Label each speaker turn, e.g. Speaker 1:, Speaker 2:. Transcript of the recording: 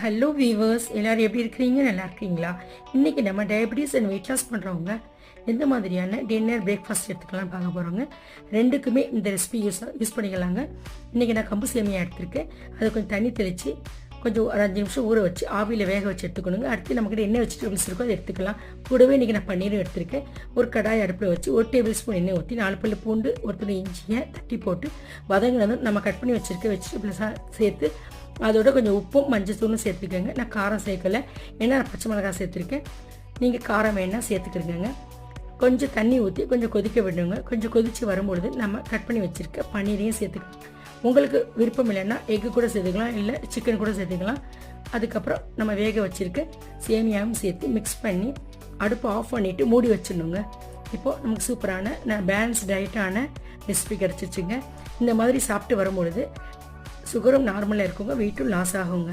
Speaker 1: Hello viewers எல்லோரும் எப்படி இருக்கிறீங்க? நல்லா இருக்கீங்களா? இன்றைக்கி நம்ம டயபிட்டிஸ் அண்ட் வெயிட் லாஸ் பண்ணுறவங்க எந்த மாதிரியான டின்னர் பிரேக்ஃபாஸ்ட் எடுத்துக்கலாம் பார்க்க போகிறோங்க ரெண்டுக்குமே இந்த ரெசிபி யூஸ் யூஸ் பண்ணிக்கலாங்க. இன்றைக்கி நான் கம்பு சேமியா எடுத்திருக்கேன். அதை கொஞ்சம் தண்ணி தெளித்து கொஞ்சம் ஒரு அஞ்சு நிமிஷம் ஊற வச்சு ஆவியில் வேக வச்சு எடுத்துக்கணுங்க. அடுத்து நம்மக்கிட்ட எண்ணெய் வெஜிடபிள்ஸ் இருக்கோ அதை எடுத்துக்கலாம். கூடவே இன்றைக்கி நான் பன்னீரும் எடுத்திருக்கேன். ஒரு கடாய் அடுப்பில் வச்சு ஒரு டேபிள் ஸ்பூன் எண்ணெய் ஊற்றி நாலு பல்லு பூண்டு ஒரு துணி இஞ்சியை தட்டி போட்டு வதங்கினதும் நம்ம கட் பண்ணி வச்சுருக்க வெஜிடபிள்ஸாக சேர்த்து அதோட கொஞ்சம் உப்பும் மஞ்சத்தூளும் சேர்த்துக்கோங்க. நான் காரம் சேர்க்கலை. ஏன்னா நான் பச்சை மிளகாய் சேர்த்துருக்கேன். நீங்கள் காரம் வேணால் சேர்த்துக்கிருங்க கொஞ்சம் தண்ணி ஊற்றி கொஞ்சம் கொதிக்க விடுங்க. கொஞ்சம் கொதித்து வரும்பொழுது நம்ம கட் பண்ணி வச்சுருக்க பன்னீரையும் சேர்த்துக்கலாம். உங்களுக்கு விருப்பம் இல்லைன்னா எக்கு கூட சேர்த்துக்கலாம். இல்லை சிக்கன் கூட சேர்த்துக்கலாம். அதுக்கப்புறம் நம்ம வேக வச்சுருக்க சேமியாவும் சேர்த்து மிக்ஸ் பண்ணி அடுப்பை ஆஃப் பண்ணிவிட்டு மூடி வச்சிடணுங்க. இப்போது நமக்கு சூப்பரான நான் பேலன்ஸ் டயட்டான ரெசிபி கிடச்சிச்சுங்க இந்த மாதிரி சாப்பிட்டு வரும்பொழுது சுகரும் நார்மலாக இருக்குங்க வெயிட்டும் லாஸ் ஆகுங்க.